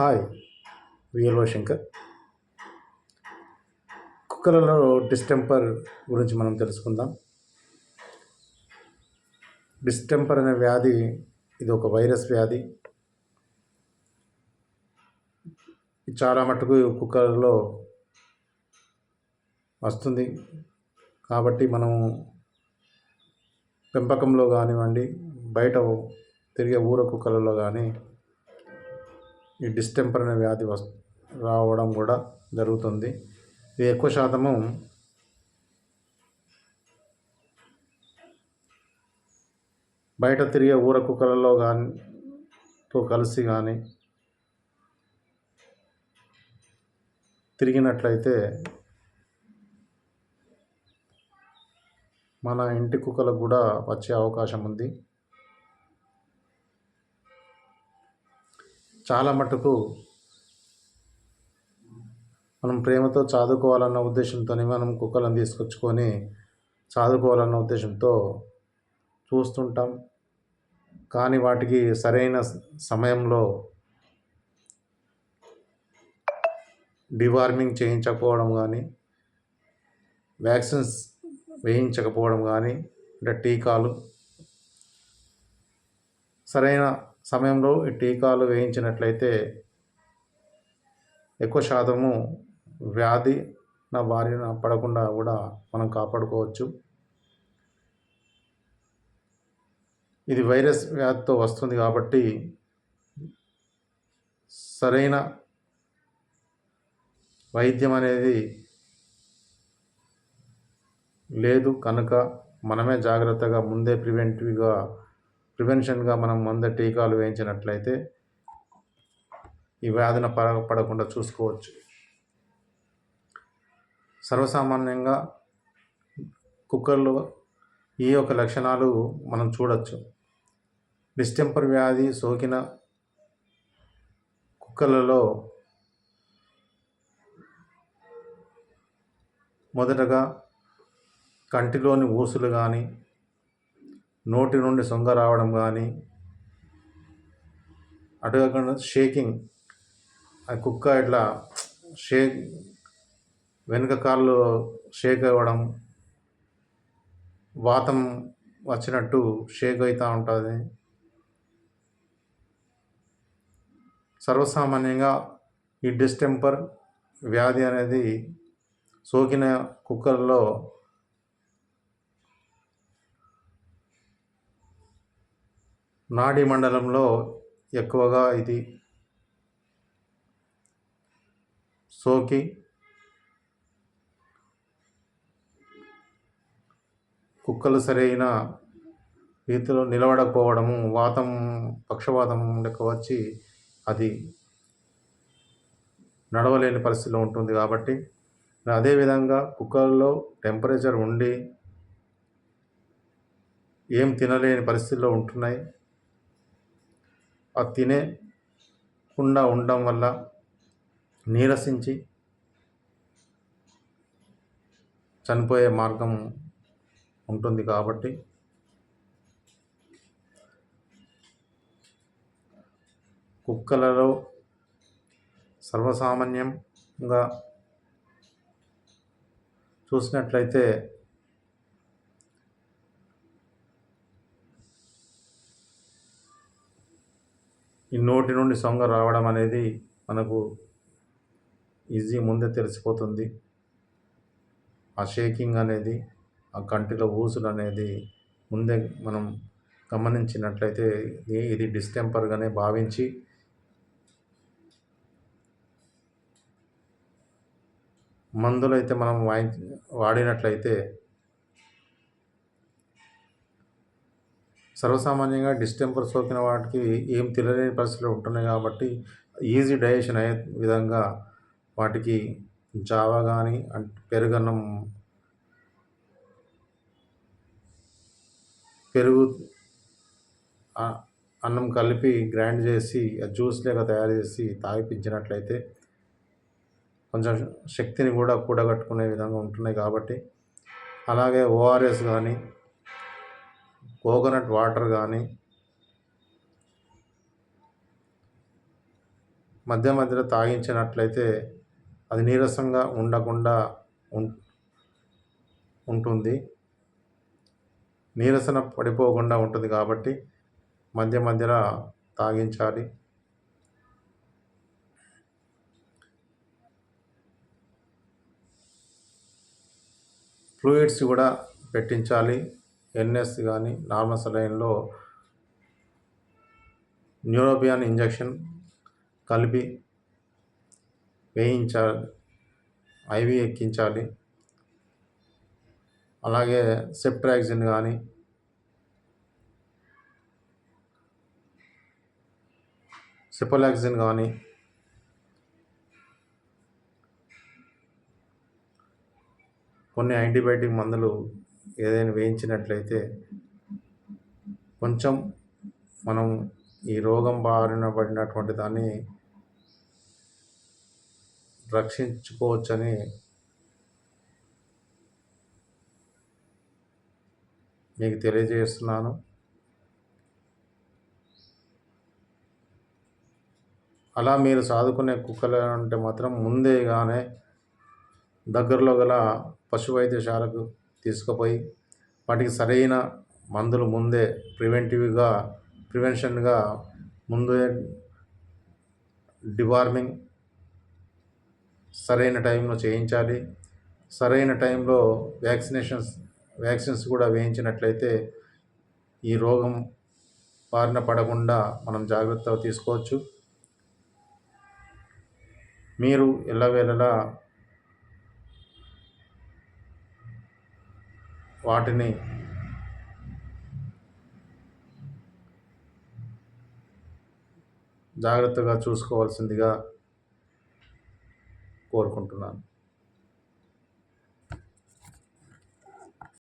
Hi విఎల్ఓ Shankar కుక్కలలో distemper గురించి మనం తెలుసుకుందాం. డిస్టెంపర్ అనే వ్యాధి ఇది ఒక వైరస్ వ్యాధి. ఇది చాలా మటుకు కుక్కలలో వస్తుంది. కాబట్టి మనం పెంపకంలో కానివ్వండి బయట తిరిగే ఊర కుక్కలలో కానీ ఈ డిస్టెంపర్ అనే వ్యాధి వస్ రావడం కూడా జరుగుతుంది. ఇది ఎక్కువ శాతము బయట తిరిగే ఊర కుక్కలలో కానీ తో కలిసి కానీ తిరిగినట్లయితే మన ఇంటి కుక్కలకు కూడా వచ్చే అవకాశం ఉంది. చాలా మటుకు మనం ప్రేమతో చదువుకోవాలన్న ఉద్దేశంతోనే మనం కుక్కలను తీసుకొచ్చుకొని చదువుకోవాలన్న ఉద్దేశంతో చూస్తుంటాం. కానీ వాటికి సరైన సమయంలో డివార్మింగ్ చేయించకపోవడం కానీ వ్యాక్సిన్స్ వేయించకపోవడం కానీ అంటే టీకాలు సరైన సమయంలో ఈ టీకాలు వేయించినట్లయితే ఎక్కువ శాతము వ్యాధి నా బారిన పడకుండా కూడా మనం కాపాడుకోవచ్చు. ఇది వైరస్ వ్యాధితో వస్తుంది కాబట్టి సరైన వైద్యం అనేది లేదు కనుక మనమే జాగ్రత్తగా ముందే ప్రివెంటివ్గా ప్రివెన్షన్గా మనం ముందే టీకాలు వేయించినట్లయితే ఈ వ్యాధిన పడ పడకుండా చూసుకోవచ్చు. సర్వసామాన్యంగా కుక్కర్లో ఈ యొక్క లక్షణాలు మనం చూడవచ్చు డిస్టెంపర్ వ్యాధి సోకిన కుక్కలలో మొదటగా కంటిలోని ఊసులు కానీ నోటి నుండి సొంగ రావడం కానీ అటు కాకుండా షేకింగ్. ఆ కుక్క ఇట్లా షేక్ వెనుక కాళ్ళు షేక్ అవ్వడం వాతం వచ్చినట్టు షేక్ అవుతూ ఉంటుంది. సర్వసామాన్యంగా ఈ డిస్టెంపర్ వ్యాధి అనేది సోకిన కుక్కల్లో నాడీ మండలంలో ఎక్కువగా ఇది సోకి కుక్కలు సరైన రీతిలో నిలబడకపోవడము వాతం పక్షవాతం లెక్క వచ్చి అది నడవలేని పరిస్థితిలో ఉంటుంది కాబట్టి అదేవిధంగా కుక్కల్లో టెంపరేచర్ ఉండి ఏం తినలేని పరిస్థితిలో ఉంటున్నాయి. ఆ తినేకుండా ఉండడం వల్ల నీరసించి చనిపోయే మార్గం ఉంటుంది కాబట్టి కుక్కలలో సర్వసామాన్యంగా చూసినట్లయితే ఈ నోటి నుండి సొంగ రావడం అనేది మనకు ఈజీ ముందే తెలిసిపోతుంది. ఆ షేకింగ్ అనేది ఆ కంటిలో ఊసులు అనేది ముందే మనం గమనించినట్లయితే ఇది ఇది డిస్టెంపర్గానే భావించి మందులు అయితే మనం వాయి వాడినట్లయితే సర్వసామాన్యంగా డిస్టెంపర్ సోకిన వాటికి ఏం తెలియని పరిస్థితులు ఉంటున్నాయి కాబట్టి ఈజీ డైజెషన్ అయ్యే విధంగా వాటికి జావా కానీ పెరుగన్నం పెరుగు అన్నం కలిపి గ్రైండ్ చేసి జ్యూస్ లేక తయారు చేసి తాగిపించినట్లయితే కొంచెం శక్తిని కూడా కూడగట్టుకునే విధంగా ఉంటున్నాయి కాబట్టి అలాగే ఓఆర్ఎస్ కానీ కోకోనట్ వాటర్ కానీ మధ్య మధ్యలో తాగించినట్లయితే అది నీరసంగా ఉండకుండా ఉం ఉంటుంది. నీరసన పడిపోకుండా ఉంటుంది కాబట్టి మధ్య మధ్యలో తాగించాలి. ఫ్లూయిడ్స్ కూడా పెట్టించాలి. ఎన్ఎస్ కానీ నార్మల్ సలైన్లో న్యూరోపియన్ ఇంజెక్షన్ కలిపి వేయించాలి ఐవి ఎక్కించాలి. అలాగే సెప్ట్రాక్సిన్ కానీ సిపోలాక్సిన్ కానీ కొన్ని యాంటీబయాటిక్ మందులు ఏదైనా వేయించినట్లయితే కొంచెం మనం ఈ రోగం బారిన పడినటువంటి దాన్ని రక్షించుకోవచ్చని మీకు తెలియజేస్తున్నాను. అలా మీరు సాదుకునే కుక్కలు అంటే మాత్రం ముందేగానే దగ్గరలో గల పశు వైద్యశాలకు తీసుకుపోయి వాటికి సరైన మందులు ముందే ప్రివెంటివ్గా ప్రివెన్షన్గా ముందే డివార్మింగ్ సరైన టైంలో చేయించాలి. సరైన టైంలో వ్యాక్సినేషన్స్ వ్యాక్సిన్స్ కూడా వేయించినట్లయితే ఈ రోగం బారిన పడకుండా మనం జాగ్రత్త తీసుకోవచ్చు. మీరు ఎల్లవేళలా వాటిని జాగ్రత్తగా చూసుకోవాల్సిందిగా కోరుకుంటున్నాను.